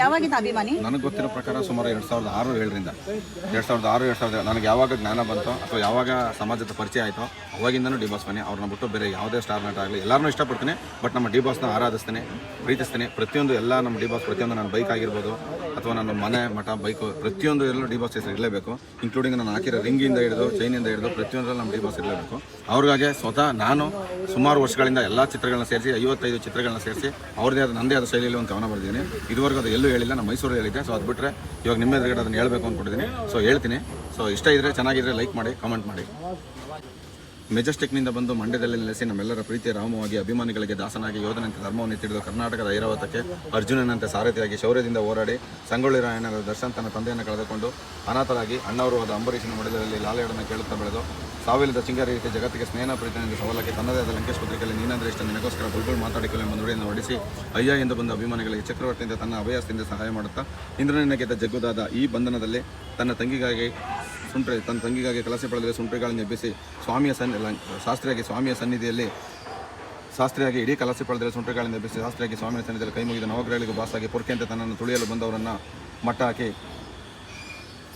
ಯಾವಾಗಿಂದ ಅಭಿಮಾನಿ? ನನಗೆ ಗೊತ್ತಿರೋ ಪ್ರಕಾರ ಸುಮಾರು ಎರಡು ಸಾವಿರದ ಆರು, ಏಳರಿಂದ. ಎರಡು ಸಾವಿರದ ಆರು, ಎರಡು ಸಾವಿರದ ನನಗೆ ಯಾವಾಗ ಜ್ಞಾನ ಬಂತೋ, ಅಥವಾ ಯಾವಾಗ ಸಮಾಜದ ಪರಿಚಯ ಆಯಿತೋ, ಅವಾಗಿಂದನೂ ಡಿ ಬಾಸ್ ಮನೆ. ಅವ್ರನ್ನ ಬಿಟ್ಟು ಬೇರೆ ಯಾವುದೇ ಸ್ಟಾರ್ ನಟ ಆಗಲಿ ಎಲ್ಲರನ್ನೂ ಇಷ್ಟಪಡ್ತೀನಿ. ಬಟ್ ನಮ್ಮ ಡಿ ಬಾಸ್ನ ಆರಾಧಿಸ್ತೇನೆ, ಪ್ರೀತಿಸ್ತೀನಿ. ಪ್ರತಿಯೊಂದು ಎಲ್ಲ ನಮ್ಮ ಡಿ ಬಾಸ್, ಪ್ರತಿಯೊಂದು ನನ್ನ ಬೈಕ್ ಆಗಿರ್ಬೋದು ಅಥವಾ ನನ್ನ ಮನೆ, ಮಠ, ಬೈಕು, ಪ್ರತಿಯೊಂದು ಎಲ್ಲೂ ಡಿ ಬಾಕ್ಸ್ ಇರಲೇಬೇಕು. ಇನ್ಕ್ಲೂಡಿಂಗ್ ನಾನು ಹಾಕಿರೋ ರಿಂಗಿಂದ ಹಿಡಿದು ಚೈನಿಂದ ಹಿಡಿದು, ಪ್ರತಿಯೊಂದರಲ್ಲಿ ನಮ್ಮ ಡಿ ಬಾಕ್ಸ್ ಇರಲೇಬೇಕು. ಅವ್ರಿಗಾಗೆ ಸ್ವತಃ ನಾನು ಸುಮಾರು ವರ್ಷಗಳಿಂದ ಎಲ್ಲ ಚಿತ್ರಗಳನ್ನ ಸೇರಿಸಿ, ಐವತ್ತೈದು ಚಿತ್ರಗಳನ್ನ ಸೇರಿಸಿ, ಅವ್ರದ್ದೇ ಆದ, ನಂದೇ ಆದ ಶೈಲಿಯಲ್ಲಿ ಒಂದು ಕವನ ಬರೆದಿದ್ದೀನಿ. ಇದುವರೆಗೂ ಅದು ಎಲ್ಲೂ ಹೇಳಿಲ್ಲ, ನಮ್ಮ ಮೈಸೂರಲ್ಲಿ ಹೇಳಿದ್ದೆ. ಸೊ ಅದು ಬಿಟ್ಟರೆ ಇವಾಗ ನಿಮ್ಮ ಎದುರುಗಡೆ ಅದನ್ನು ಹೇಳಬೇಕು ಅಂದ್ಕೊಂಡಿದ್ದೀನಿ ಸೊ ಹೇಳ್ತೀನಿ. ಸೊ ಇಷ್ಟ ಇದ್ದರೆ ಚೆನ್ನಾಗಿದ್ದರೆ ಲೈಕ್ ಮಾಡಿ ಕಮೆಂಟ್ ಮಾಡಿ. ಮೆಜೆಸ್ಟಿಕ್ನಿಂದ ಬಂದು ಮಂಡ್ಯದಲ್ಲಿ ನೆಲೆಸಿ ನಮ್ಮೆಲ್ಲರ ಪ್ರೀತಿಯ ರಾಮವಾಗಿ ಅಭಿಮಾನಿಗಳಿಗೆ ದಾಸನಾಗಿ ಯೋಧನಂತೆ ಧರ್ಮವನ್ನು ತಿಳಿದು ಕರ್ನಾಟಕದ ಐರಾವತಕ್ಕೆ ಅರ್ಜುನನಂತೆ ಸಾರಥಿಯಾಗಿ ಶೌರ್ಯದಿಂದ ಹೋರಾಡಿ ಸಂಗೊಳ್ಳಿ ರಾಯಣ್ಣರ ದರ್ಶನ್ ತನ್ನ ತಂದೆಯನ್ನು ಕಳೆದುಕೊಂಡು ಅನಾಥರಾಗಿ ಅಣ್ಣವರು ಆದ ಅಂಬರೀಷನ ಮಡಿಲಲ್ಲಿ ಲಾಲೆಯೊಡನೆ ಕೇಳುತ್ತಾ ಬೆಳೆದು ಸಾವಿಲ್ಲದ ಚಿಂಗಾರಿ ರೀತಿ ಜಗತ್ತಿಗೆ ಸ್ನೇಹ ಪ್ರೀತಿಯಿಂದ ಸವಾಲಕ್ಕೆ ತನ್ನದೇ ಆದ ಲಂಕೇಶ್ ಪತ್ರಿಕೆಯಲ್ಲಿ ನೀನಂದ್ರೆ ಇಷ್ಟ ನಿನಗೋಸ್ಕರ ಬುಲ್ಬುಲ್ ಮಾತಾಡಿಕೊಳ್ಳಿ ಎಂಬ ನುಡಿಯನ್ನು ಹೊಡಿಸಿ ಅಯ್ಯ ಎಂದು ಬಂದ ಅಭಿಮಾನಿಗಳಿಗೆ ಚಕ್ರವರ್ತಿಯಿಂದ ತನ್ನ ಅಭಯಾಸದಿಂದ ಸಹಾಯ ಮಾಡುತ್ತಾ ಇಂದ್ರನಿನ ಗೆದ್ದ ಜಗ್ಗುದಾದ ಈ ಬಂಧನದಲ್ಲಿ ತನ್ನ ತಂಗಿಗಾಗಿ ಸುಂಟ್ರೆ, ತನ್ನ ತಂಗಿಗಾಗಿ ಕಲಸೆ ಪಡೆದರೆ ಸುಂಟ್ರೆಗಳನ್ನು ಎಬ್ಬಿಸಿ ಸ್ವಾಮಿಯ ಸನ್ನಿ ಶಾಸ್ತ್ರಿಯಾಗಿ ಸ್ವಾಮಿಯ ಸನ್ನಿಧಿಯಲ್ಲಿ, ಶಾಸ್ತ್ರಿಯಾಗಿ ಇಡೀ ಕಲಸೆ ಪಡೆದರೆ ಸುಂಟ್ರೆಗಳನ್ನು ಎಬ್ಬಿಸಿ ಶಾಸ್ತ್ರಿಯಾಗಿ ಸ್ವಾಮಿಯ ಸನ್ನಿಧಿಯಲ್ಲಿ ಕೈ ಮುಗಿದ ನವಗ್ರಹಗಳಿಗೂ ಬಾಸಾಗಿ ಪೊರ್ಕೆಂತೆ ತನ್ನನ್ನು ತುಳಿಯಲು ಬಂದವರನ್ನು ಮಟ್ಟ ಹಾಕಿ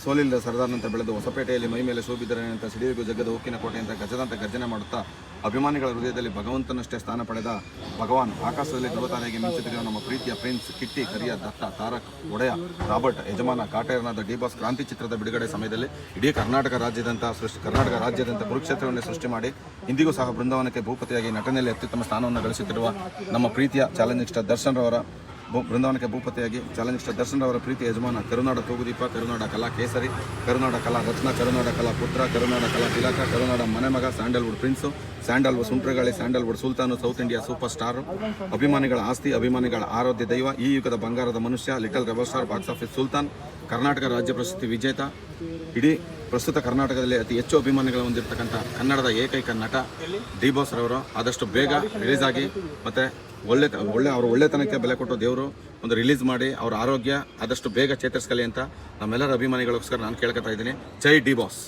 ಸೋಲಿಲ್ಲದ ಸರ್ದಾರ್ನಂತೆ ಬೆಳೆದು ಹೊಸಪೇಟೆಯಲ್ಲಿ ಮೈ ಮೇಲೆ ಅಂತ ಸಿಡಿಯುಗೂ ಜಗ್ಗದ ಉಕ್ಕಿನ ಕೋಟೆಯಂತ ಗಜದಂತ ಗರ್ಜನೆ ಮಾಡುತ್ತಾ ಅಭಿಮಾನಿಗಳ ಹೃದಯದಲ್ಲಿ ಭಗವಂತನಷ್ಟೇ ಸ್ಥಾನ ಪಡೆದ ಭಗವಾನ್ ಆಕಾಶದಲ್ಲಿ ಧ್ರುವತಾರೆಗೆ ಮಿಂಚುತ್ತಿರುವ ನಮ್ಮ ಪ್ರೀತಿಯ ಪ್ರಿನ್ಸ್ ಕಿಟ್ಟಿ ಕರಿಯ ದತ್ತ ತಾರಕ್ ಒಡೆಯ ರಾಬರ್ಟ್ ಯಜಮಾನ ಕಾಟೇರ್ನಾದ ಡಿ ಬಾಸ್ ಕ್ರಾಂತಿ ಚಿತ್ರದ ಬಿಡುಗಡೆ ಸಮಯದಲ್ಲಿ ಇಡೀ ಕರ್ನಾಟಕ ರಾಜ್ಯದಂತ ಸೃಷ್ಟಿ ಕರ್ನಾಟಕ ರಾಜ್ಯದಂತ ಕುರುಕ್ಷೇತ್ರವನ್ನೇ ಸೃಷ್ಟಿ ಮಾಡಿ ಇಂದಿಗೂ ಸಹ ಬೃಂದಾವನಕ್ಕೆ ಭೂಪತಿಯಾಗಿ ನಟನೆಯಲ್ಲಿ ಅತ್ಯುತ್ತಮ ಸ್ಥಾನವನ್ನು ಗಳಿಸುತ್ತಿರುವ ನಮ್ಮ ಪ್ರೀತಿಯ ಚಾಲೆಂಜಿಂಗ್ ಸ್ಟಾರ್ ದರ್ಶನ್ ರವರ ಬೃಂದಾವನಕ್ಕೆ ಭೂಪತಿಯಾಗಿ ಚಾಲೆಂಜಿಸ್ಟರ್ ದರ್ಶನ್ ಅವರ ಪ್ರೀತಿ ಯಜಮಾನ ಕರುನಾಡ ತೂಗುದೀಪ ಕರುನಾಡ ಕಲಾ ಕೇಸರಿ, ಕರುನಾಡ ಕಲಾ ರತ್ನ, ಕರುನಾಡ ಕಲಾ ಪುತ್ರ, ಕರುನಾಡ ಕಲಾ ತಿಲಕ, ಕರುನಾಡ ಮನೆಮಗ, ಸ್ಯಾಂಡಲ್ವುಡ್ ಪ್ರಿನ್ಸು, ಸ್ಯಾಂಡಲ್ವುಡ್ ಸುಂಟ್ರಗಾಳಿ, ಸ್ಯಾಂಡಲ್ವುಡ್ ಸುಲ್ತಾನು, ಸೌತ್ ಇಂಡಿಯಾ ಸೂಪರ್ ಸ್ಟಾರ್. ಅಭಿಮಾನಿಗಳ ಆಸ್ತಿ, ಅಭಿಮಾನಿಗಳ ಆರೋಗ್ಯ ದೈವ, ಈ ಯುಗದ ಬಂಗಾರದ ಮನುಷ್ಯ, little rebel star, box office Sultan, Karnataka ರಾಜ್ಯ ಪ್ರಶಸ್ತಿ ವಿಜೇತ. ಇಡೀ ಪ್ರಸ್ತುತ ಕರ್ನಾಟಕದಲ್ಲಿ ಅತಿ ಹೆಚ್ಚು ಅಭಿಮಾನಿಗಳು ಹೊಂದಿರತಕ್ಕಂಥ ಕನ್ನಡದ ಏಕೈಕ ನಟ ಡಿ ಬಾಸ್ ರವರು. ಆದಷ್ಟು ಬೇಗ ರಿಲೀಸ್ ಆಗಿ ಮತ್ತೆ ಒಳ್ಳೆ ಒಳ್ಳೆ ಅವ್ರ ಒಳ್ಳೆತನಕ್ಕೆ ಬೆಲೆ ಕೊಟ್ಟು ದೇವರು ಒಂದು ರಿಲೀಸ್ ಮಾಡಿ ಅವ್ರ ಆರೋಗ್ಯ ಆದಷ್ಟು ಬೇಗ ಚೇತರಿಸ್ಕಲಿ ಅಂತ ನಮ್ಮೆಲ್ಲರ ಅಭಿಮಾನಿಗಳಿಗೋಸ್ಕರ ನಾನು ಕೇಳ್ಕೊತಾ ಇದ್ದೀನಿ. ಜೈ ಡಿ ಬಾಸ್.